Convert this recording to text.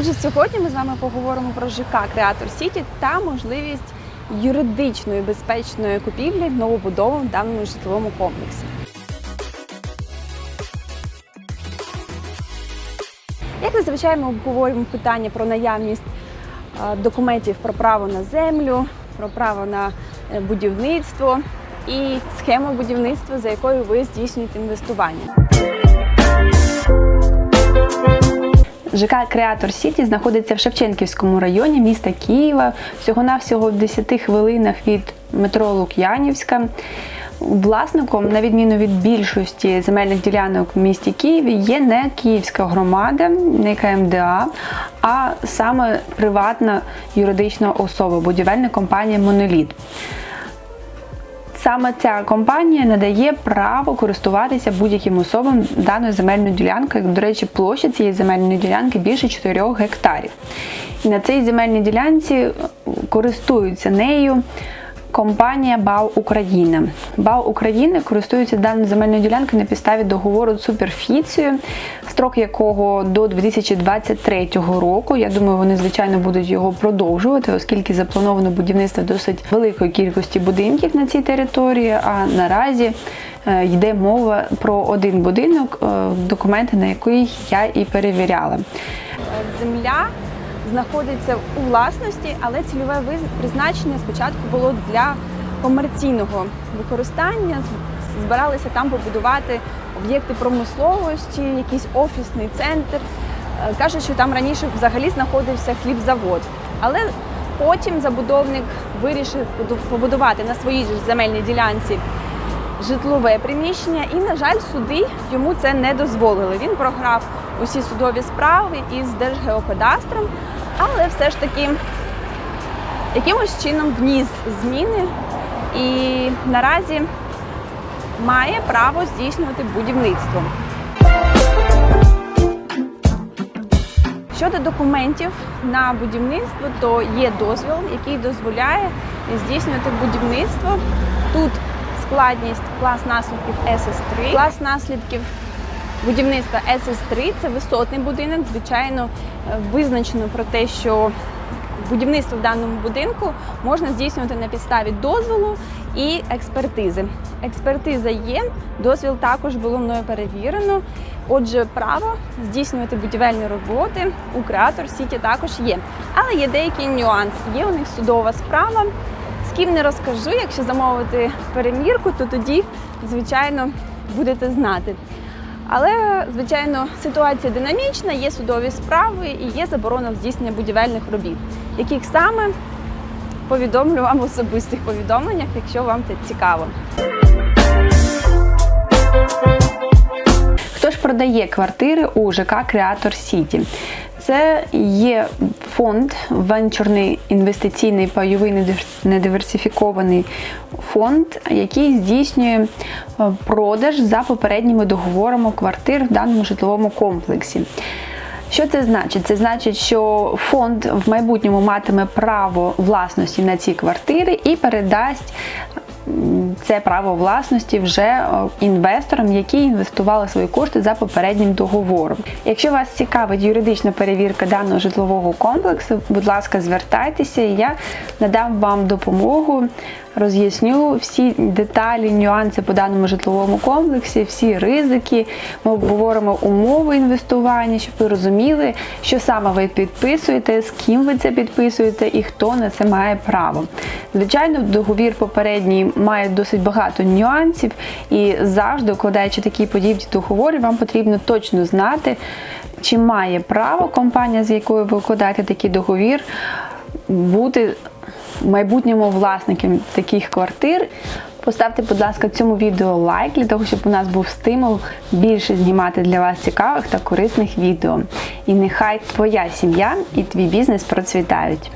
Отже, сьогодні ми з вами поговоримо про ЖК Креатор Сіті та можливість юридичної безпечної купівлі новобудови в даному житловому комплексі. Як зазвичай ми обговорюємо питання про наявність е, документів про право на землю, про право на е, будівництво і схему будівництва, за якою ви здійснюєте інвестування. ЖК Креатор Сіті знаходиться в Шевченківському районі міста Києва, всього-навсього в 10 хвилинах від метро Лук'янівська. Власником, на відміну від більшості земельних ділянок в місті Києві, є не київська громада, не КМДА, а саме приватна юридична особа, будівельна компанія Моноліт. Саме ця компанія надає право користуватися будь-яким особам даною земельною ділянкою. До речі, площа цієї земельної ділянки більше 4 гектарів. І на цій земельній ділянці користуються нею компанія БАУ Україна. БАУ України користується даною земельною ділянкою на підставі договору з суперфіцією, строк якого до 2023 року. Я думаю, вони звичайно будуть його продовжувати, оскільки заплановано будівництво досить великої кількості будинків на цій території. А наразі е, йде мова про один будинок, е, документи на який я і перевіряла. Земля знаходиться у власності, але цільове призначення спочатку було для комерційного використання. Збиралися там побудувати об'єкти промисловості, якийсь офісний центр. Е, Кажуть, що там раніше взагалі знаходився хлібзавод. Але потім забудовник вирішив побудувати на своїй же земельній ділянці житлове приміщення, і, на жаль, суди йому це не дозволили. Він програв усі судові справи із Держгеокадастром, але все ж таки якимось чином вніс зміни і наразі має право здійснювати будівництво. Щодо документів на будівництво, то є дозвіл, який дозволяє здійснювати будівництво. Тут складність клас наслідків SS3. Клас наслідків будівництва SS3 це висотний будинок. Звичайно, е, визначено про те, що будівництво в даному будинку можна здійснювати на підставі дозволу і експертизи. Експертиза є, дозвіл також було мною перевірено. Отже, право здійснювати будівельні роботи у креатор Сіті також є. Але є деякий нюанс. Є у них судова справа. З ким не розкажу, якщо замовити перемірку, то тоді, звичайно, будете знати. Але, звичайно, ситуація динамічна, є судові справи і є заборона здійснення будівельних робіт, яких саме повідомлю вам в особистих повідомленнях, якщо вам це цікаво. Хто ж продає квартири у ЖК Креатор Сіті? Це є фонд, венчурний інвестиційний пайовий недиверсифікований фонд, який здійснює е, продаж за попередніми договорами квартир в даному житловому комплексі. Що це значить? Це значить, що фонд в майбутньому матиме право власності на ці квартири і передасть це право власності вже е, інвесторам, які інвестували свої кошти за попереднім договором. Якщо вас цікавить юридична перевірка даного житлового комплексу, будь ласка, звертайтеся, і я надам вам допомогу. Роз'ясню всі деталі, нюанси по даному житловому комплексі, всі ризики. Ми обговоримо умови інвестування, щоб ви розуміли, що саме ви підписуєте, з ким ви це підписуєте і хто на це має право. Звичайно, договір попередній має досить багато нюансів, і завжди, укладаючи такі подібні договори, вам потрібно точно знати, чи має право компанія, з якою ви укладаєте такий договір, бути в майбутньому власником таких квартир. Поставте, будь ласка, цьому відео лайк для того, щоб у нас був стимул більше знімати для вас цікавих та корисних відео. І нехай твоя сім'я і твій бізнес процвітають.